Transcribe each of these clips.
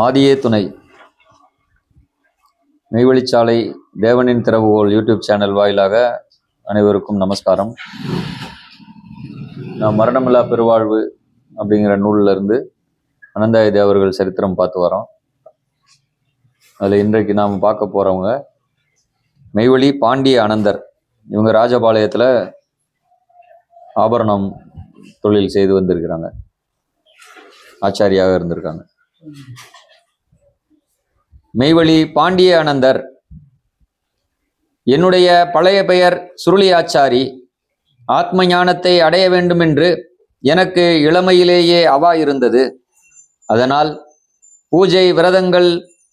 ஆதியே துணை. மெய்வழிச்சாலை தேவனின் திறவுகோல் யூடியூப் சேனல் வாயிலாக அனைவருக்கும் நமஸ்காரம். நான் மரணமில்லா பெருவாழ்வு அப்படிங்கிற நூலிலிருந்து அனந்தாய தேவர்கள் சரித்திரம் பார்த்து வரோம். அதில் இன்றைக்கு நாம் பார்க்க போகிறவங்க மெய்வழி பாண்டிய அனந்தர். இவங்க ராஜபாளையத்தில் ஆபரணம் தொழில் செய்து வந்திருக்கிறாங்க. ஆச்சாரியாக இருந்திருக்காங்க. மெய்வழி பாண்டிய அனந்தர். என்னுடைய பழைய பெயர் சுருளியாச்சாரி. ஆத்ம ஞானத்தை அடைய வேண்டுமென்று எனக்கு இளமையிலேயே அவா இருந்தது. அதனால் பூஜை விரதங்கள்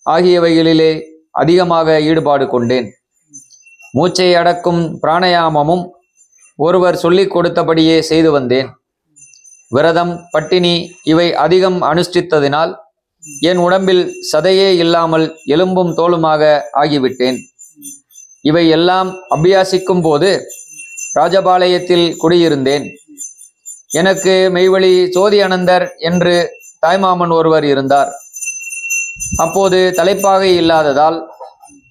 ஆகியவைகளிலே அதிகமாக ஈடுபாடு கொண்டேன். மூச்சை அடக்கும் பிராணயாமமும் ஒருவர் சொல்லிக் கொடுத்தபடியே செய்து வந்தேன். விரதம் பட்டினி இவை அதிகம் அனுஷ்டித்ததினால் என் உடம்பில் சதையே இல்லாமல் எலும்பும் தோலுமாக ஆகிவிட்டேன். இவை எல்லாம் அபியாசிக்கும் போது ராஜபாளையத்தில் குடியிருந்தேன். எனக்கு மெய்வழி சோதி அனந்தர் என்று தாய்மாமன் ஒருவர் இருந்தார். அப்போது தலைப்பாகை இல்லாததால்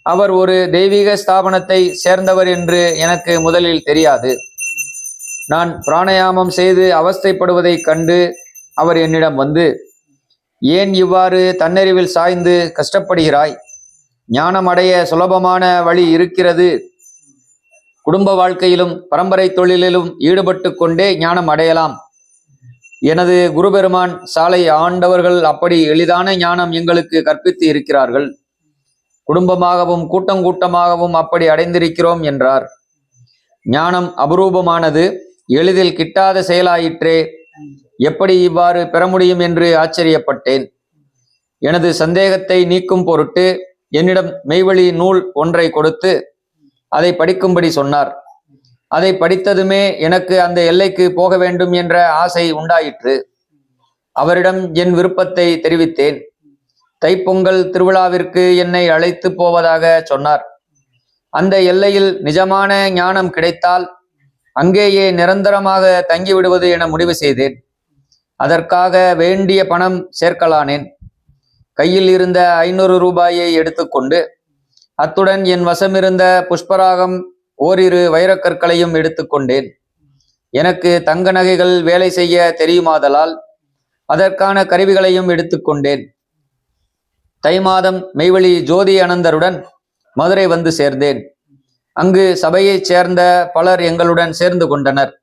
அவர் ஒரு தெய்வீக ஸ்தாபனத்தை சேர்ந்தவர் என்று எனக்கு முதலில் தெரியாது. நான் பிராணயாமம் செய்து அவஸ்தைப்படுவதைக் கண்டு அவர் என்னிடம் வந்து ஏன் இவ்வாறு தன்னறிவில் சாய்ந்து கஷ்டப்படுகிறாய்? ஞானம் அடைய சுலபமான வழி இருக்கிறது. குடும்ப வாழ்க்கையிலும் பரம்பரை தொழிலிலும் ஈடுபட்டு கொண்டே ஞானம் அடையலாம். எனது குருபெருமான் சாலை ஆண்டவர்கள் அப்படி எளிதான ஞானம் எங்களுக்கு கற்பித்து இருக்கிறார்கள். குடும்பமாகவும் கூட்டம் கூட்டமாகவும் அப்படி அடைந்திருக்கிறோம் என்றார். ஞானம் அபரூபமானது எளிதில் கிட்டாத செயலாயிற்றே. எப்படி இவ்வாறு பெற முடியும் என்று ஆச்சரியப்பட்டேன். எனது சந்தேகத்தை நீக்கும் பொருட்டு என்னிடம் மெய்வழி நூல் ஒன்றை கொடுத்து அதை படிக்கும்படி சொன்னார். அதை படித்ததுமே எனக்கு அந்த எல்லைக்கு போக வேண்டும் என்ற ஆசை உண்டாயிற்று. அவரிடம் என் விருப்பத்தை தெரிவித்தேன். தைப்பொங்கல் திருவிழாவிற்கு என்னை அழைத்து போவதாக சொன்னார். அந்த எல்லையில் நிஜமான ஞானம் கிடைத்தால் அங்கேயே நிரந்தரமாக தங்கிவிடுவது என முடிவு செய்தேன். அதற்காக வேண்டிய பணம் சேர்க்கலானேன். கையில் இருந்த ஐநூறு ரூபாயை எடுத்துக்கொண்டு அத்துடன் என் வசமிருந்த புஷ்பராகம் ஓரிரு வைரக்கற்களையும் எடுத்துக்கொண்டேன். எனக்கு தங்க நகைகள் வேலை செய்ய தெரியுமாதலால் அதற்கான கருவிகளையும் எடுத்துக்கொண்டேன். தை மாதம் மெய்வழி ஜோதி அனந்தருடன் மதுரை வந்து சேர்ந்தேன். அங்கு சபையைச் சேர்ந்த பலர் எங்களுடன் சேர்ந்து கொண்டனர்.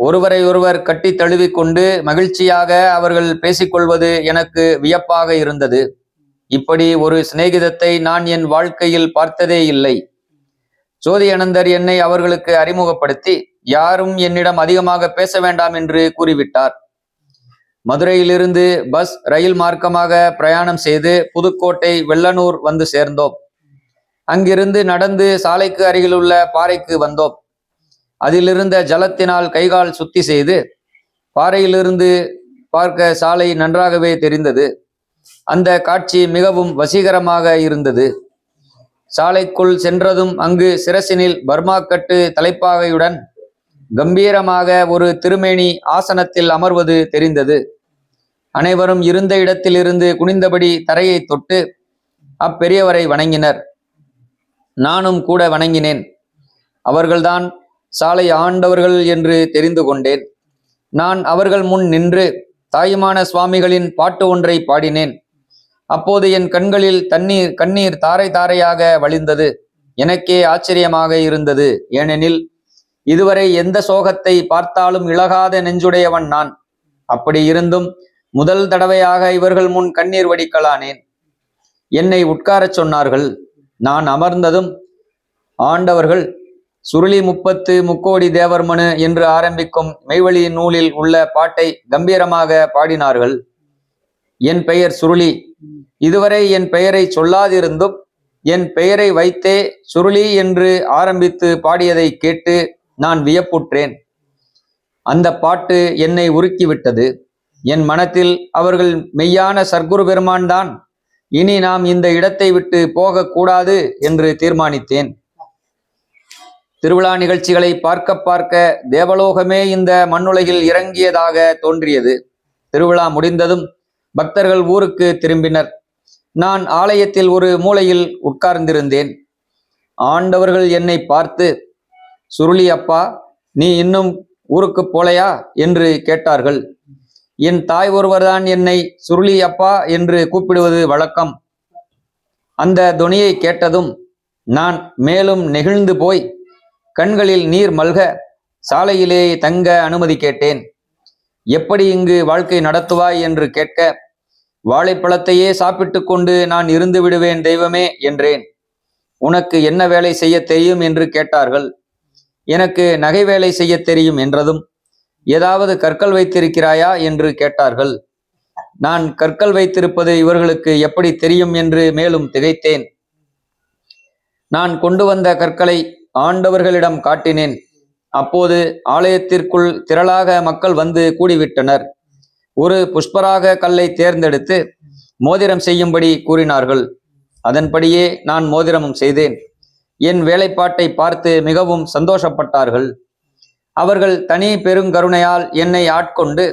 ஒருவரை ஒருவர் கட்டி தழுவிக்கொண்டு மகிழ்ச்சியாக அவர்கள் பேசிக்கொள்வது எனக்கு வியப்பாக இருந்தது. இப்படி ஒரு சிநேகிதத்தை நான் என் வாழ்க்கையில் பார்த்ததே இல்லை. ஜோதி அனந்தர் என்னை அவர்களுக்கு அறிமுகப்படுத்தி யாரும் என்னிடம் அதிகமாக பேச வேண்டாம் என்று கூறிவிட்டார். மதுரையிலிருந்து பஸ் ரயில் மார்க்கமாக பிரயாணம் செய்து புதுக்கோட்டை வெள்ளனூர் வந்து சேர்ந்தோம். அங்கிருந்து நடந்து சாலைக்கு அருகிலுள்ள பாறைக்கு வந்தோம். அதிலிருந்த ஜலத்தினால் கைகால் சுத்தி செய்து பாறையிலிருந்து பார்க்க சாலை நன்றாகவே தெரிந்தது. அந்த காட்சி மிகவும் வசீகரமாக இருந்தது. சாலைக்குள் சென்றதும் அங்கு சிரசினில் பர்மாக்கட்டு தலைப்பாகையுடன் கம்பீரமாக ஒரு திருமேனி ஆசனத்தில் அமர்வது தெரிந்தது. அனைவரும் இருந்த இடத்திலிருந்து குனிந்தபடி தரையை தொட்டு அப்பெரியவரை வணங்கினர். நானும் கூட வணங்கினேன். அவர்கள்தான் சாலை ஆண்டவர்கள் என்று தெரிந்து கொண்டேன். நான் அவர்கள் முன் நின்று தாயுமான சுவாமிகளின் பாட்டு ஒன்றை பாடினேன். அப்போது என் கண்களில் தண்ணீர் கண்ணீர் தாரை தாரையாக வழிந்தது. எனக்கே ஆச்சரியமாக இருந்தது. ஏனெனில் இதுவரை எந்த சோகத்தை பார்த்தாலும் இழகாத நெஞ்சுடையவன் நான். அப்படி இருந்தும் முதல் தடவையாக இவர்கள் முன் கண்ணீர் வடிக்கலானேன். என்னை உட்காரச் சொன்னார்கள். நான் அமர்ந்ததும் ஆண்டவர்கள் சுருளி முப்பத்து முக்கோடி தேவர்மனு என்று ஆரம்பிக்கும் மெய்வழி நூலில் உள்ள பாட்டை கம்பீரமாக பாடினார்கள். என் பெயர் சுருளி. இதுவரை என் பெயரை சொல்லாதிருந்தும் என் பெயரை வைத்தே சுருளி என்று ஆரம்பித்து பாடியதை கேட்டு நான் வியப்புற்றேன். அந்த பாட்டு என்னை உருக்கிவிட்டது. என் மனத்தில் அவர்கள் மெய்யான சர்க்குரு பெருமான்தான் இனி நாம் இந்த இடத்தை விட்டு போகக்கூடாது என்று தீர்மானித்தேன். திருவிழா நிகழ்ச்சிகளை பார்க்க பார்க்க தேவலோகமே இந்த மண்ணுலகில் இறங்கியதாக தோன்றியது. திருவிழா முடிந்ததும் பக்தர்கள் ஊருக்கு திரும்பினர். நான் ஆலயத்தில் ஒரு மூலையில் உட்கார்ந்திருந்தேன். ஆண்டவர்கள் என்னை பார்த்து சுருளி அப்பா நீ இன்னும் ஊருக்கு போலையா? என்று கேட்டார்கள். என் தாய் ஒருவர்தான் என்னை சுருளி அப்பா என்று கூப்பிடுவது வழக்கம். அந்த துணியை கேட்டதும் நான் மேலும் நெகிழ்ந்து போய் கண்களில் நீர் மல்க சாலையிலே தங்க அனுமதி கேட்டேன். எப்படி இங்கு வாழ்க்கை நடத்துவாய் என்று கேட்க வாழைப்பழத்தையே சாப்பிட்டு கொண்டு நான் இருந்து விடுவேன் தெய்வமே என்றேன். உனக்கு என்ன வேலை செய்ய தெரியும் என்று கேட்டார்கள். எனக்கு நகை வேலை செய்ய தெரியும் என்றதும் ஏதாவது கற்கள் வைத்திருக்கிறாயா என்று கேட்டார்கள். நான் கற்கள் வைத்திருப்பது இவர்களுக்கு எப்படி தெரியும் என்று மேலும் திகைத்தேன். நான் கொண்டு வந்த கற்களை ஆண்டவர்களிடம் காட்டினேன். அப்போது ஆலயத்திற்குள் திரளாக மக்கள் வந்து கூடிவிட்டனர். ஒரு புஷ்பராக கல்லை தேர்ந்தெடுத்து மோதிரம் செய்யும்படி கூறினார்கள். அதன்படியே நான் மோதிரமும் செய்தேன். என் வேலைப்பாட்டை பார்த்து மிகவும் சந்தோஷப்பட்டார்கள். அவர்கள் தனி பெருங்கருணையால் என்னை ஆட்கொண்டு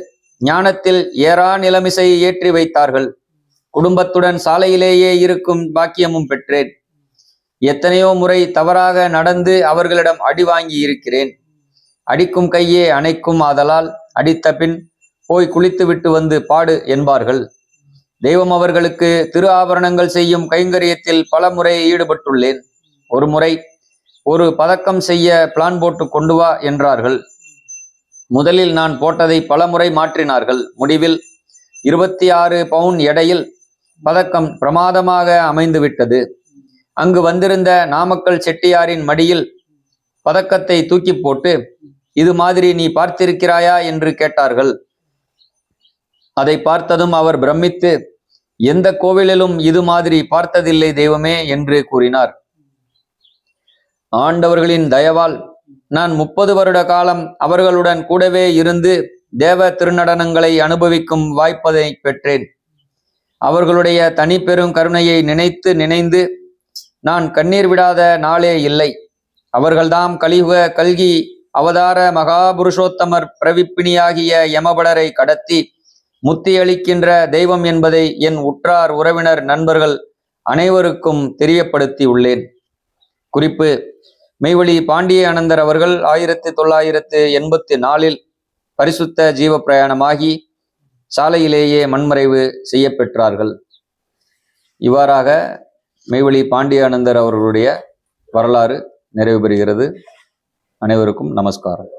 ஞானத்தில் ஏறா நிலமிசை ஏற்றி வைத்தார்கள். குடும்பத்துடன் சாலையிலேயே இருக்கும் பாக்கியமும் பெற்றேன். எத்தனையோ முறை தவறாக நடந்து அவர்களிடம் அடி வாங்கி இருக்கிறேன். அடிக்கும் கையே அணைக்கும் ஆதலால் அடித்த பின் போய் குளித்து விட்டு வந்து பாடு என்பார்கள். தெய்வம் அவர்களுக்கு திரு ஆபரணங்கள் செய்யும் கைங்கரியத்தில் பல முறை ஈடுபட்டுள்ளேன். ஒரு முறை ஒரு பதக்கம் செய்ய பிளான் போட்டு கொண்டு வா என்றார்கள். முதலில் நான் போட்டதை பல முறை மாற்றினார்கள். முடிவில் இருபத்தி ஆறு பவுன் எடையில் பதக்கம் பிரமாதமாக அமைந்து விட்டது அங்கு வந்திருந்த நாமக்கல் செட்டியாரின் மடியில் பதக்கத்தை தூக்கி போட்டு இது மாதிரி நீ பார்த்திருக்கிறாயா? என்று கேட்டார்கள். அதை பார்த்ததும் அவர் பிரமித்து எந்த கோவிலிலும் இது மாதிரி பார்த்ததில்லை தெய்வமே என்று கூறினார். ஆண்டவர்களின் தயவால் நான் முப்பது வருட காலம் அவர்களுடன் கூடவே இருந்து தேவ திருநடனங்களை அனுபவிக்கும் வாய்ப்பதை பெற்றேன். அவர்களுடைய தனிப்பெரும் கருணையை நினைத்து நினைந்து நான் கண்ணீர் விடாத நாளே இல்லை. அவர்கள்தாம் கலியுக கல்கி அவதார மகாபுருஷோத்தமர் பிரவிப்பிணியாகிய யமபடரை கடத்தி முத்தியளிக்கின்ற தெய்வம் என்பதை என் உற்றார் உறவினர் நண்பர்கள் அனைவருக்கும் தெரியப்படுத்தி உள்ளேன். குறிப்பு மெய்வழி பாண்டிய அனந்தர் அவர்கள் ஆயிரத்தி தொள்ளாயிரத்து எண்பத்தி நாலில் பரிசுத்த ஜீவ பிரயாணமாகி சாலையிலேயே மண்மறைவு செய்யப்பெற்றார்கள். இவ்வாறாக மெய்வழி பாண்டியானந்தர் அவர்களுடைய வரலாறு நிறைவு பெறுகிறது. அனைவருக்கும் நமஸ்காரம்.